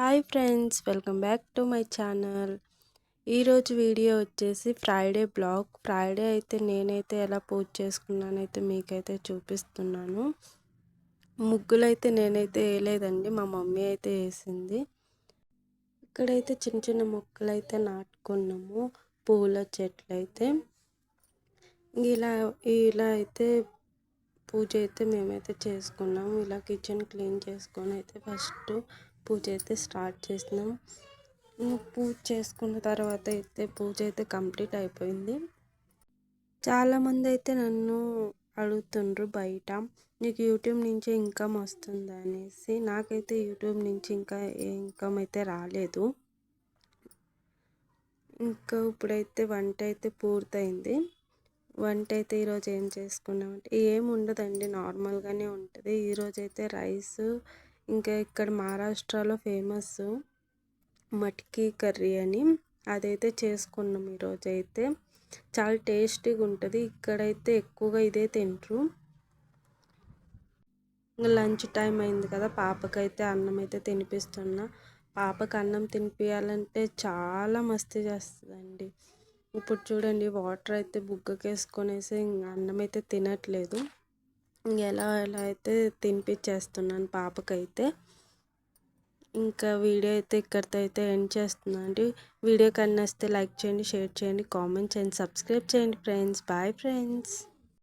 Hi friends welcome back to my channel. ఈరోజు video వచ్చేసి Friday blog. Friday అయితే నేనైతే ఎలా పూజ చేసుకున్నానైతే మీకైతే చూపిస్తున్నాను. ముగ్గులు అయితే నేనైతే వేయలేదండి మా మమ్మీ అయితే వేసింది. ఇక్కడైతే చిన్న చిన్న మొక్కలు అయితే నాటుకున్నాము పూల చెట్లు అయితే ఇలా ఇలా అయితే పూజ అయితే మేమైతే చేసుకున్నాము. ఇలా కిచెన్ క్లీన్ చేసుకొని అయితే ఫస్ట్ పూజ అయితే స్టార్ట్ చేసినాం. పూజ చేసుకున్న తర్వాత అయితే పూజ అయితే కంప్లీట్ అయిపోయింది. చాలామంది అయితే నన్ను అడుగుతుండ్రు బయట. నీకు యూట్యూబ్ నుంచి ఇన్కమ్ వస్తుంది అనేసి. నాకైతే యూట్యూబ్ నుంచి ఇంకా ఏ ఇన్కమ్ అయితే రాలేదు. ఇంకా ఇప్పుడైతే వంట అయితే పూర్తయింది. వంట అయితే ఈరోజు ఏం చేసుకున్నామంటే ఏం ఉండదండి నార్మల్గానే ఉంటుంది. ఈరోజు అయితే రైస్ ఇంకా ఇక్కడ మహారాష్ట్రలో ఫేమస్ మట్కీ కర్రీ అని. అదైతే చేసుకున్నాం ఈరోజు అయితే చాలా టేస్టీగా ఉంటుంది ఇక్కడైతే ఎక్కువగా ఇదే తింటారు. లంచ్ టైం అయింది కదా పాపకైతే అన్నం అయితే తినిపిస్తున్నా. పాపకి అన్నం తినిపించాలంటే చాలా మస్తీ చేస్తుందండి. ఇప్పుడు చూడండి వాటర్ అయితే బుగ్గకేసుకొనేసి అన్నం అయితే తినట్లేదు. ఎలా ఎలా అయితే తినిపించేస్తున్నాను పాపకైతే ఇంకా వీడియో అయితే ఇక్కడితో అయితే ఎండ్ చేస్తున్నాను అండి. వీడియో కన్నా వస్తే లైక్ చేయండి షేర్ చేయండి కామెంట్ చేయండి సబ్స్క్రైబ్ చేయండి ఫ్రెండ్స్. Bye friends.